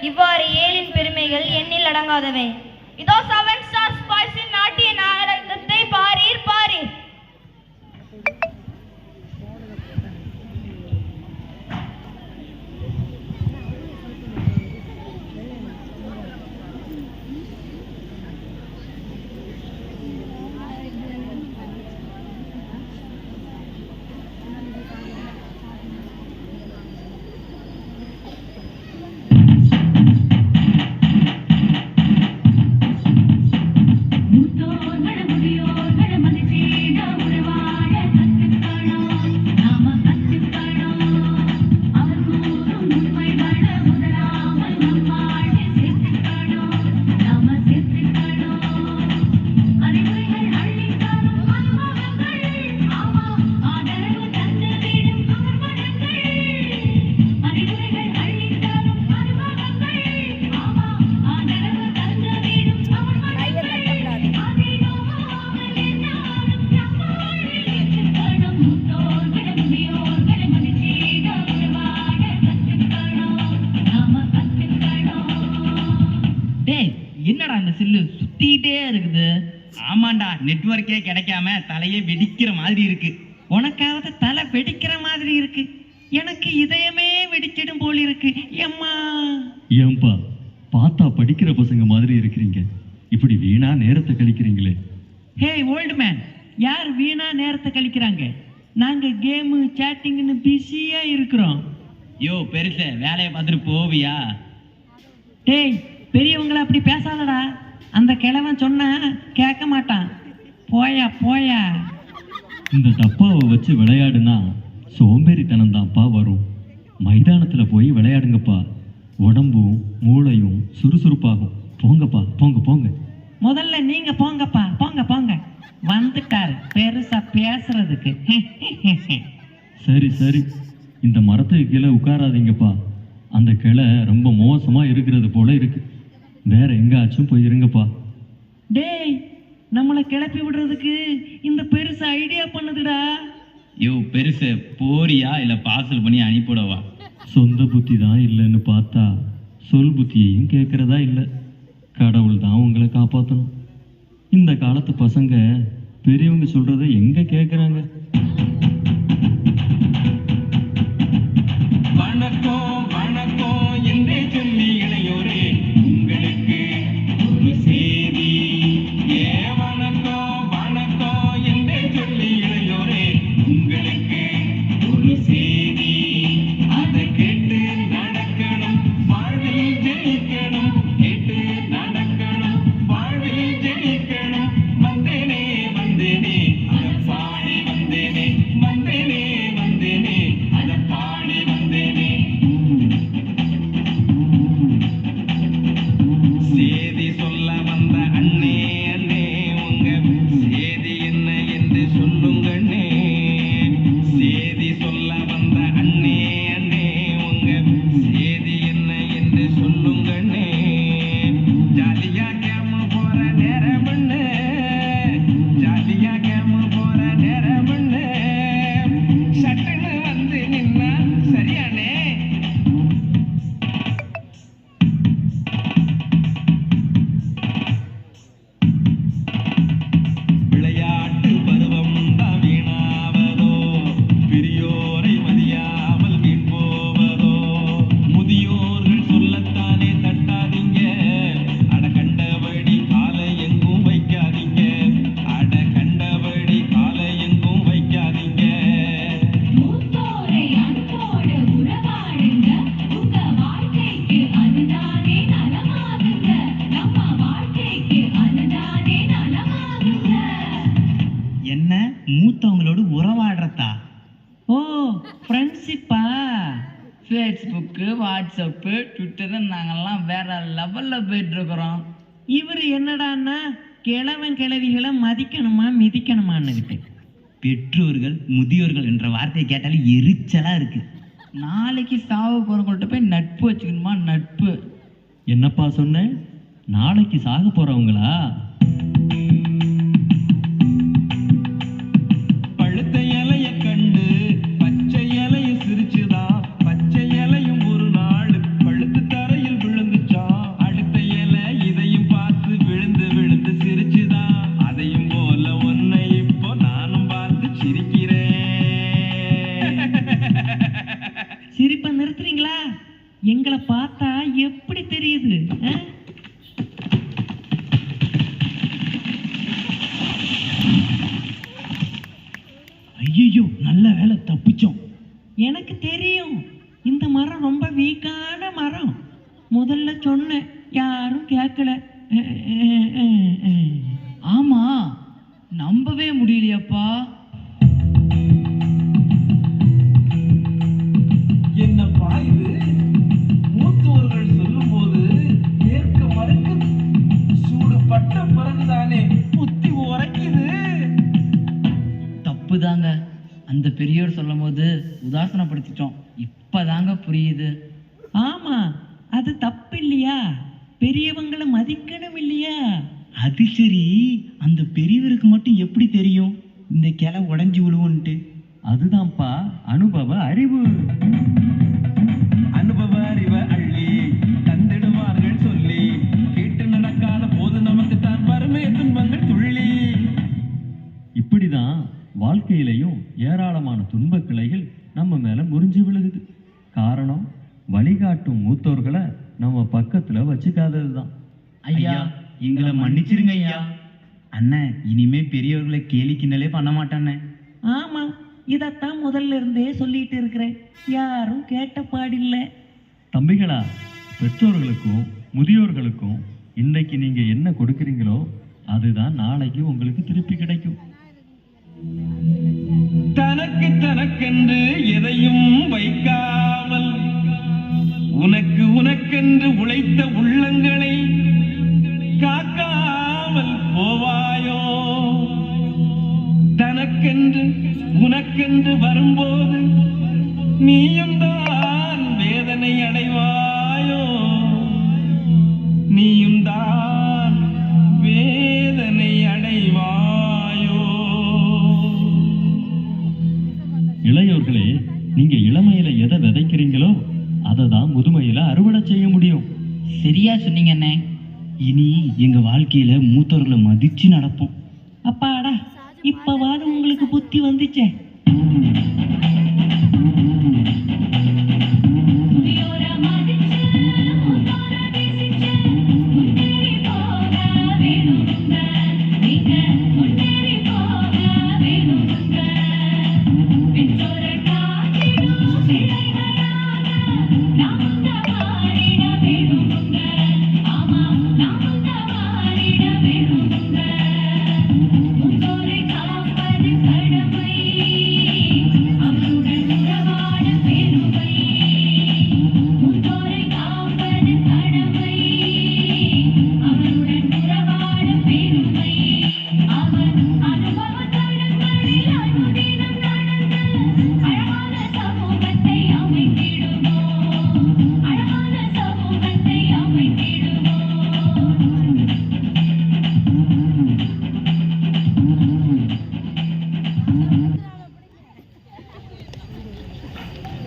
இவ்வாறு ஏழின் பெருமைகள் எண்ணில் அடங்காதவை. இதோ செவன் ஸ்டார் ஸ்பைஸின் நாட்டிய இருக்குது. ஆமாண்டா நெட்வொர்க்கே கிடைக்காம தலையே வெடிக்கிற மாதிரி இருக்கு. உனக்காவது தலை வெடிக்கிற மாதிரி இருக்கு. எனக்கு இதயமே வெடிச்சிடும் போல் இருக்கு. எம்மா. ஏன்பா பார்த்தா படிக்கிற பசங்க மாதிரி இருக்கிறீங்க. இப்படி வீணா நேரத்தை கழிக்கிறீங்களே. ஹே ஓல்டு மேன் யார் வீணா நேரத்தை கழிக்கிறாங்க? நாங்க கேமு சேட்டிங்னு பிஸியா இருக்கிறோம். யோ பெருச வேலையை பார்த்துட்டு போவியா? டேய் பெரியவங்கள அப்படி பேசாதடா. அந்த கிழவன் சொன்னா கேட்க மாட்டான். போயா போயா. இந்த டப்பாவை வச்சு விளையாடுனா சோம்பேறித்தனம் தான்ப்பா வரும். மைதானத்துல போய் விளையாடுங்கப்பா. உடம்பும் மூளையும் சுறுசுறுப்பாகும். போங்கப்பா போங்க போங்க. முதல்ல நீங்க போங்கப்பா போங்க போங்க. வந்துட்டாரு. பெருசா பேசுறதுக்கு. சரி சரி. இந்த மரத்துக்கு கீழே உட்காராதீங்கப்பா. அந்த கிளை ரொம்ப மோசமா இருக்கிறது போல இருக்கு. வேற எங்காச்சும் போய் இருங்கப்பா. டேய் நம்மளை கிளப்பி விடுறதுக்கு இந்த பெருசு ஐடியா பண்ணுதுடா. யோ பெருச போறியா? இல்ல பார்சல் பண்ணி அனுப்பிவிடவா? சொந்த புத்தி தான் இல்லைன்னு பார்த்தா சொல் புத்தியையும் கேட்கறதா இல்லை. கடவுள் தான் உங்களை காப்பாற்றணும் இந்த காலத்து பசங்க பெரியவங்க சொல்றதை எங்க கேட்குறாங்க வணக்கம் வணக்கம் என்றே சொல்லி மூத்தவங்களோடு உறவாடுறதா? ஓ ஃப்ரெண்ட்ஷிப்பா ஃபேஸ்புக்கு வாட்ஸ்அப்பு ட்விட்டரு நாங்கள்லாம் வேற லெவலில் போயிட்டுருக்குறோம். இவர் என்னடான்னா கிழவன் கிழவிகளை மதிக்கணுமா மிதிக்கணுமான்னுக்கிட்டு பெற்றோர்கள் முதியோர்கள் என்ற வார்த்தையை கேட்டாலே எரிச்சலாக இருக்குது நாளைக்கு சாவு போகிறவங்கள்ட்ட போய் நட்பு வச்சுக்கணுமா நட்பு? என்னப்பா சொன்னேன் நாளைக்கு சாக போகிறவங்களா பழுத்த இலைய கண்டு பச்சை இலைய சிரிச்சுதா? பச்சை இலையும் ஒரு நாள் பழுத்து தரையில் விழுந்துச்சா? அடுத்த இலை இதையும் பார்த்து விழுந்து விழுந்து சிரிச்சுதா? அதையும் போல ஒன்னை இப்போ நானும் பார்த்து சிரிக்கிறேன். சிரிப்ப நிறுத்துறீங்களா? எங்களை பார்த்தா எப்படி தெரியுது எனக்கு தெரியும். இந்த மரம் ரொம்ப வீக்கான மரம். முதல்ல சொன்னேன். யாரும் கேட்கல. ஆமா நம்பவே முடியலையாப்பா. என்னப்பா இது மூத்தோர்கள் ஏற்க சூடு பட்ட பிறகுதானே. புத்தி உரைக்குது. தப்பு தாங்க அந்த பெரியோர் சொல்லும் போது உதாசனப்படுத்திட்டோம். இப்பதாங்க புரியுது. ஆமா அது தப்பு இல்லையா பெரியவங்களை மதிக்கணும் இல்லையா அது சரி அந்த பெரியவருக்கு மட்டும் எப்படி தெரியும்? இந்த கிளை உடைஞ்சு விழுவுன்ட்டு. அதுதான்ப்பா அனுபவ அறிவு. அனுபவ அறிவ அள்ளி தந்திடுவார்கள் சொல்லி. கேட்டு நடக்காத போது நமக்கு தான் வறுமை துன்பங்கள் துள்ளி. இப்படிதான் வாழ்க்கையிலையும் ஏராளமான துன்பக் கிளைகள் நம்ம மேல முறிஞ்சு விழுகுது. காரணம் வழிகாட்டும் மூத்தோர்களை நம்ம பக்கத்துல வச்சுக்காதது தான் ஐயா எங்களை மன்னிச்சிருங்க ஐயா. அண்ணன் இனிமே பெரியவர்களை கேலி கிண்டலே பண்ண மாட்டானே ஆமா இதைத்தான் முதல்ல இருந்தே சொல்லிட்டு இருக்கிறேன். யாரும் கேட்ட பாடில்லை. தம்பிகளா பெற்றோர்களுக்கும் முதியோர்களுக்கும் இன்னைக்கு நீங்க என்ன கொடுக்குறீங்களோ அதுதான் நாளைக்கு உங்களுக்கு திருப்பி கிடைக்கும். தனக்கு தனக்கென்று எதையும் வைக்காமல் உனக்கு உனக்கென்று உழைத்த உள்ளங்களை காக்காமல் போவாயோ? தனக்கென்று உனக்கென்று வரும்போது நீயும் தான் வேதனை அடைவாய். வாழ்க்கையில மூத்தவர்களை மதிச்சு நடப்போம். அப்பாடா இப்பவாது உங்களுக்கு புத்தி வந்துச்சே?